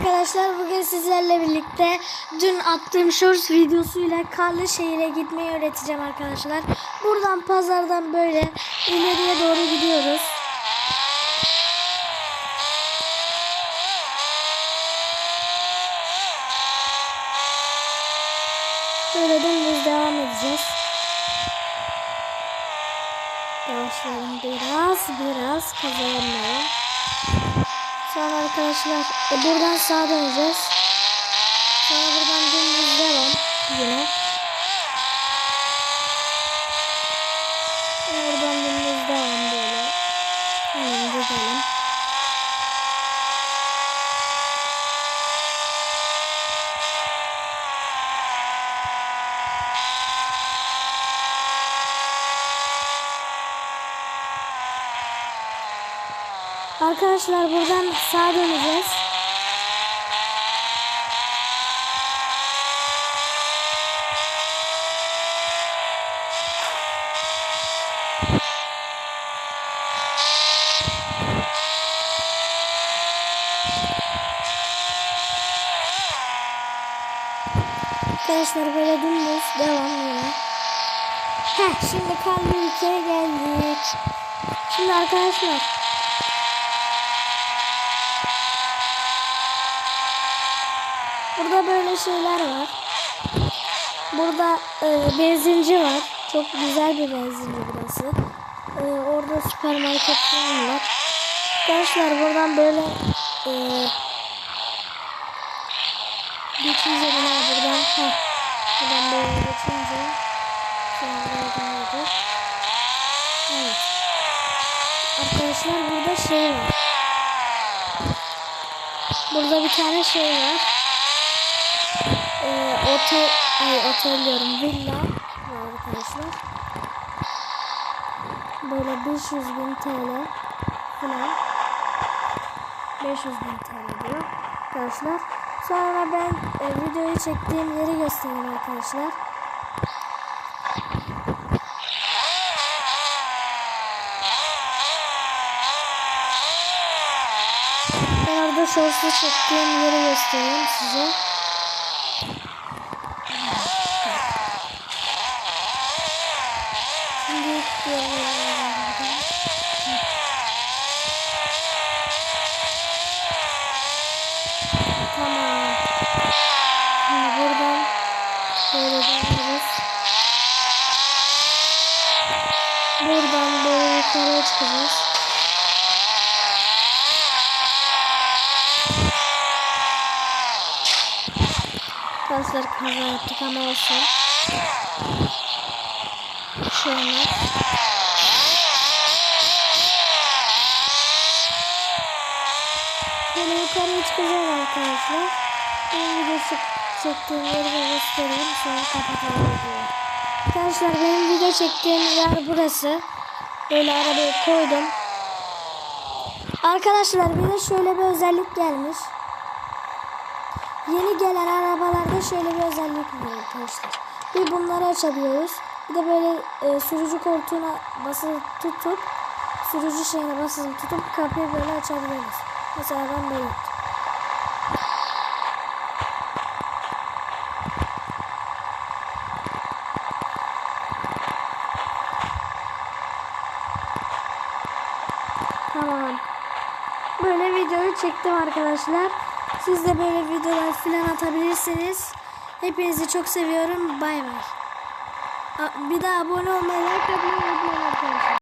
arkadaşlar bugün sizlerle birlikte dün attığım shorts videosuyla karlı şehire gitmeyi öğreteceğim arkadaşlar. Buradan pazardan böyle ileriye doğru gidiyoruz. Böyle dümdüz devam edeceğiz. Yavaşlayalım biraz biraz kazanmayalım. Sonra arkadaşlar e, buradan sağa döneceğiz. Sonra buradan dümdüz devam yine. Buradan dümdüz devam böyle. Hemen gidelim. Arkadaşlar buradan sağa döneceğiz. Arkadaşlar böyle dümdüz devam yine. Heh şimdi kalbi ülkeye geldik. Şimdi arkadaşlar Burada böyle şeyler var. Burada e, benzinci var. Çok güzel bir benzinci burası. E, orada süpermarket var. Arkadaşlar buradan böyle e, geçince buna buradan heh, buradan böyle geçince. Evet. Arkadaşlar burada şey var. Burada bir tane şey var otel ay otel diyorum villa arkadaşlar. Böyle 500 bin TL falan 500 bin TL diyor arkadaşlar. Sonra ben e, videoyu çektiğim yeri göstereyim arkadaşlar. Ben orada shorts'u çektiğim yeri göstereyim size. Tamam. Şimdi buradan böyle dönüyoruz. Buradan böyle yukarıya çıkacağız. Arkadaşlar kaza yaptık ama olsun. Şey olmaz. Böyle yukarıya çıkacağım arkadaşlar. Ben video çek çektiğim yeri göstereyim. Sonra kapatalım videoyu. Arkadaşlar benim video çektiğim yer burası. Böyle arabayı koydum. Arkadaşlar bir de şöyle bir özellik gelmiş. Yeni gelen arabalarda şöyle bir özellik var arkadaşlar. Bir bunları açabiliyoruz. Bir de böyle e, sürücü koltuğuna basılı tutup sürücü şeyine basılı tutup kapıyı böyle açabiliyoruz. Mesela ben böyle yaptım. Tamam. Böyle videoyu çektim arkadaşlar. Siz de böyle videolar filan atabilirsiniz. Hepinizi çok seviyorum. Bay bay. Bir daha abone olmayı, like unutmayın arkadaşlar.